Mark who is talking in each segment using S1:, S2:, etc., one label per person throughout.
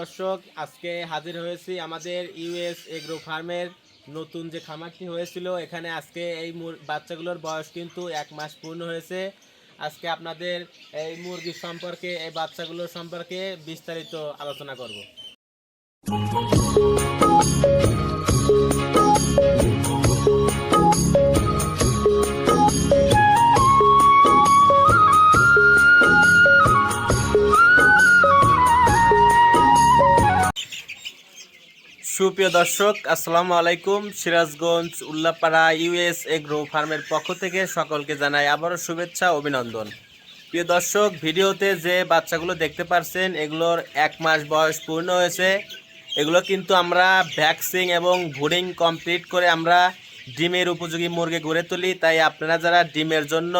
S1: দর্শক, আজকে হাজির হয়েছি আমাদের ইউএস এগ্রো ফার্মের নতুন যে খামারটি হয়েছিল, এখানে আজকে এই বাচ্চাগুলোর বয়স কিন্তু এক মাস পূর্ণ হয়েছে। আজকে আপনাদের এই মুরগি সম্পর্কে, এই বাচ্চাগুলোর সম্পর্কে বিস্তারিত আলোচনা করব। সুপ্রিয় দর্শক, আসসালামু আলাইকুম। সিরাজগঞ্জ, উল্লাপাড়া ইউএস এগ্রো ফার্মের পক্ষ থেকে সকলকে জানাই আবারও শুভেচ্ছা, অভিনন্দন। প্রিয় দর্শক, ভিডিওতে যে বাচ্চাগুলো দেখতে পারছেন, এগুলোর এক মাস বয়স পূর্ণ হয়েছে। এগুলো কিন্তু আমরা ভ্যাকসিন এবং ভুডিং কমপ্লিট করে আমরা ডিমের উপযোগী মুরগি গড়ে তুলি। তাই আপনারা যারা ডিমের জন্য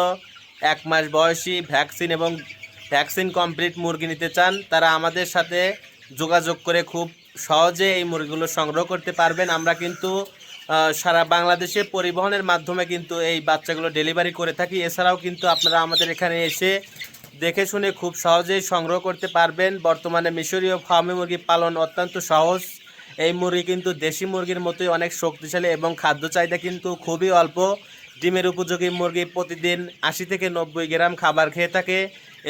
S1: এক মাস বয়সী ভ্যাকসিন এবং ভ্যাকসিন কমপ্লিট মুরগি নিতে চান, তারা আমাদের সাথে যোগাযোগ করে খুব সহজে এই মুরগিগুলো সংগ্রহ করতে পারবেন। আমরা কিন্তু সারা বাংলাদেশে পরিবহনের মাধ্যমে কিন্তু এই বাচ্চাগুলো ডেলিভারি করে থাকি। এছাড়াও কিন্তু আপনারা আমাদের এখানে এসে দেখে শুনে খুব সহজেই সংগ্রহ করতে পারবেন। বর্তমানে মিশরীয় ফার্মে মুরগি পালন অত্যন্ত সহজ। এই মুরগি কিন্তু দেশি মুরগির মতোই অনেক শক্তিশালী এবং খাদ্য চাহিদা কিন্তু খুবই অল্প। ডিমের উপযোগী মুরগি প্রতিদিন আশি থেকে নব্বই গ্রাম খাবার খেয়ে থাকে।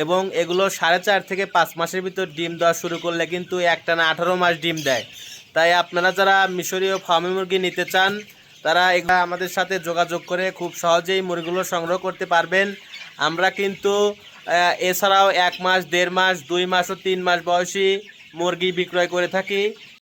S1: এবং এগুলো সাড়ে চার থেকে পাঁচ মাসের ভিতর ডিম দেওয়া শুরু করলে কিন্তু একটানা আঠারো মাস ডিম দেয়। তাই আপনারা যারা মিশরীয় ফার্মি মুরগি নিতে চান, তারা এগুলো আমাদের সাথে যোগাযোগ করে খুব সহজেই মুরগিগুলো সংগ্রহ করতে পারবেন। আমরা কিন্তু এছাড়াও এক মাস, দেড় মাস, দুই মাস ও তিন মাস বয়সী মুরগি বিক্রয় করে থাকি।